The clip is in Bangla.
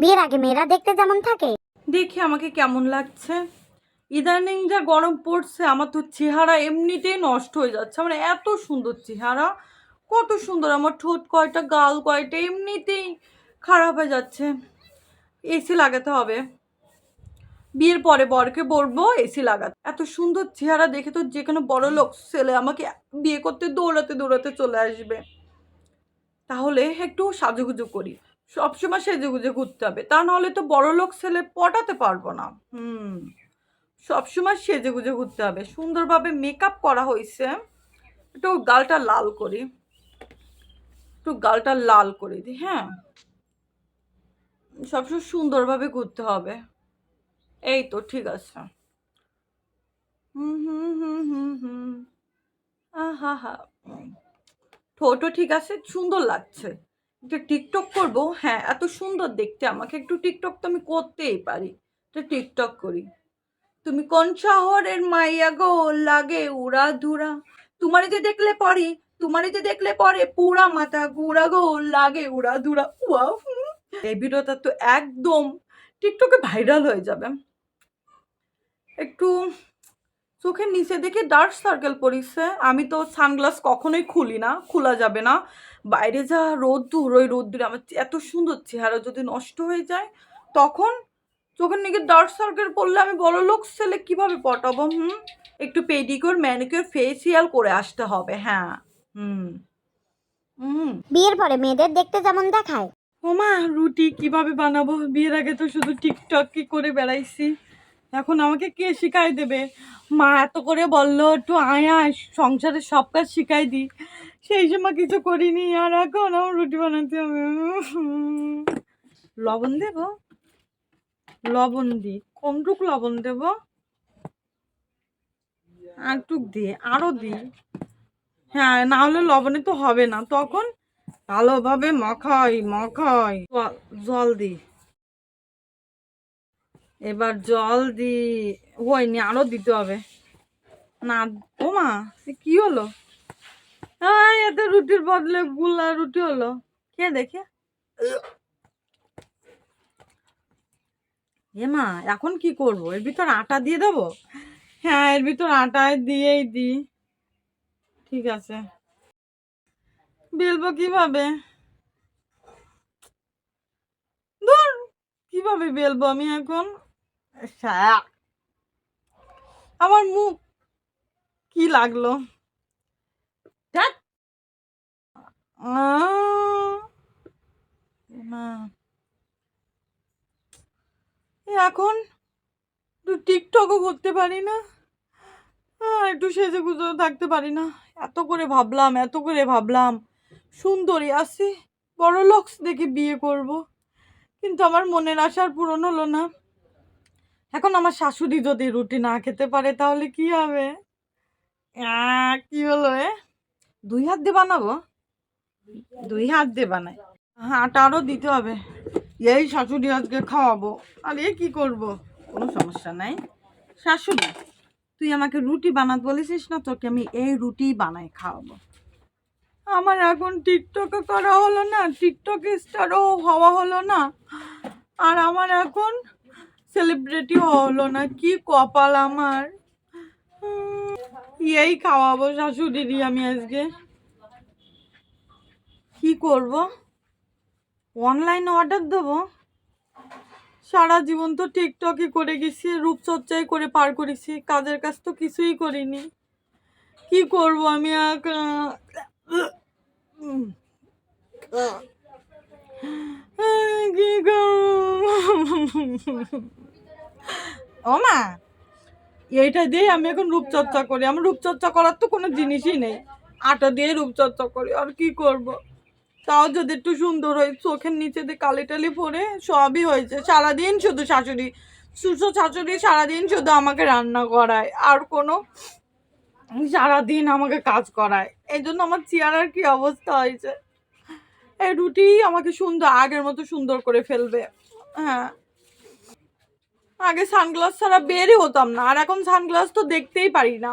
বিয়ের আগে মেয়েরা দেখতে যেমন থাকে। দেখি আমাকে কেমন লাগছে। ইদানিং যা গরম পড়ছে, আমার তো চেহারা এমনিতেই নষ্ট হয়ে যাচ্ছে। মানে এত সুন্দর চেহারা, কত সুন্দর। আমার ঠোঁট কয়টা, গাল কয়টা এমনিতেই খারাপ হয়ে যাচ্ছে। এসি লাগাতে হবে। বিয়ের পরে বরকে বলব এসি লাগাতে। এত সুন্দর চেহারা দেখে তো যে কোনো বড় লোক ছেলে আমাকে বিয়ে করতে, দৌড়াতে দৌড়াতে চলে আসবে। তাহলে একটু সাজুগুজু করি। সবসময় সেজে গুজে ঘুরতে হবে। তা নাহলে তো বড় লোক ছেলে পটাতে পারব না। হুম। সবসময় সেজে গুজে ঘুরতে হবে। সুন্দরভাবে মেকআপ করা হয়েছে একটু গালটা লাল করি। একটু গালটা লাল করে দিই হ্যাঁ? সবসময় সুন্দরভাবে ঘুরতে হবে। এই তো, ঠিক আছে। হুম হুম হুম হুম হুম। আহা, হা। ঠোঁটও ঠিক আছে, সুন্দর লাগছে। একটা টিকটক করব? হ্যাঁ এত সুন্দর দেখতে আমাকে। একটু টিকটক তো আমি করতেই পারি। একটা টিকটক করি। তুমি কোন শহরের মাইয়া গো? লাগে উড়া ধুরা তোমারে যে দেখলে পরে, তোমারে যে দেখলে পরে পুরা মাথা গুড়া গো। লাগে উড়া ধুরা এই ভিডিওটা তো একদম টিকটকে ভাইরাল হয়ে যাবে। একটু চোখের নিচে দেখে ডার্ক সার্কেল পড়িছে। আমি তো সানগ্লাস কখনোই খুলি না খোলা যাবে না। বাইরে যা রোদ রোদ্দুর ওই রোদ্দুরে আমার এত সুন্দর চেহারা যদি নষ্ট হয়ে যায় তখন চোখের নিচে ডার্ক সার্কেল পড়লে আমি বড় লোক ছেলে কীভাবে পটাবো হুম? একটু পেডিকিওর ম্যানিকিওর ফেসিয়াল করে আসতে হবে হ্যাঁ হুম। হুম। বিয়ের পরে মেয়েদের দেখতে যেমন দেখায়। ওমা রুটি কীভাবে বানাবো? বিয়ের আগে তো শুধু টিকটক কি করে বেড়াইছি। এখন আমাকে কে শিখাই দেবে? মা এত করে বলল, একটু আয়া সংসারের সব কাজ শিখাই দিই সেই সময় কিছু করিনি, আর এখন আমার রুটি বানাতে হবে। লবণ দেব? লবণ দি, কমটুক লবণ দেব? আর টুক দি আরও দিই হ্যাঁ না হলে লবণে তো হবে না। তখন ভালোভাবে মাখাই মাখাই। জল- জল দি। এবার জল দি হয়নি আরও দিতে হবে। না ও মা কি হলো? আয়, এতে রুটির বদলে গুলা রুটি হলো। কে দেখে। এ মা এখন কি করব? এর ভিতর আটা দিয়ে দেবো? হ্যাঁ এর ভিতর আটায় দিয়েই দিই ঠিক আছে। বেলবো কীভাবে? ধুর কীভাবে বেলবো আমি এখন। আমার মুখ কি লাগল? এখন একটু টিকটকও করতে পারি না। একটু সেজে গুজে থাকতে পারি না। এত করে ভাবলাম এত করে ভাবলাম। সুন্দরী আছি বড় লোকস দেখে বিয়ে করব। কিন্তু আমার মনের আশার পূরণ হলো না। এখন আমার শাশুড়ি যদি রুটি না খেতে পারে, তাহলে কি হবে? কি হলো এ? দুই হাত দিয়ে বানাবো? দুই হাত দিয়ে বানাই। হাঁটা আরও দিতে হবে। এই শাশুড়ি আজকে খাওয়াবো। আর এ কি করব? কোনো সমস্যা নাই। শাশুড়ি, তুই আমাকে রুটি বানাতে বলেছিস না? তোকে আমি এই রুটি বানাই খাওয়াবো। আমার এখন টিকটকে করা হলো না, টিকটক স্টারও হওয়া হলো না। আর আমার এখন সেলিব্রিটি হলো না, কি কপাল আমার? এই খাওয়াবো শাশুড়িরই আমি আজকে। কি করব? অনলাইন অর্ডার দেবো? সারা জীবন তো টিকটকই করে গেছি, রূপচর্চাই করে পার করেছি, কাজের কাজ তো কিছুই করিনি। কি করব আমি। কি ও মা এইটা দিয়ে আমি এখন রূপচর্চা করি। আমার রূপচর্চা করার তো কোনো জিনিসই নেই। আটা দিয়ে রূপচর্চা করি, আর কি করব? তাও যদি একটু সুন্দর হয়, চোখের নিচে দিয়ে কালি টালি পরে সবই হয়েছে সারাদিন শুধু শাশুড়ি, সুস্থ শাশুড়ি সারাদিন শুধু আমাকে রান্না করায়, আর কোনো সারাদিন আমাকে কাজ করায়। এই জন্য আমার চেয়ারের কি অবস্থা হয়েছে? রুটি আমাকে সুন্দর, আগের মতো সুন্দর করে ফেলবে। হ্যাঁ। আগে সানগ্লাস ছাড়া বেরই হতাম না, আর এখন সানগ্লাস তো দেখতেই পারি না।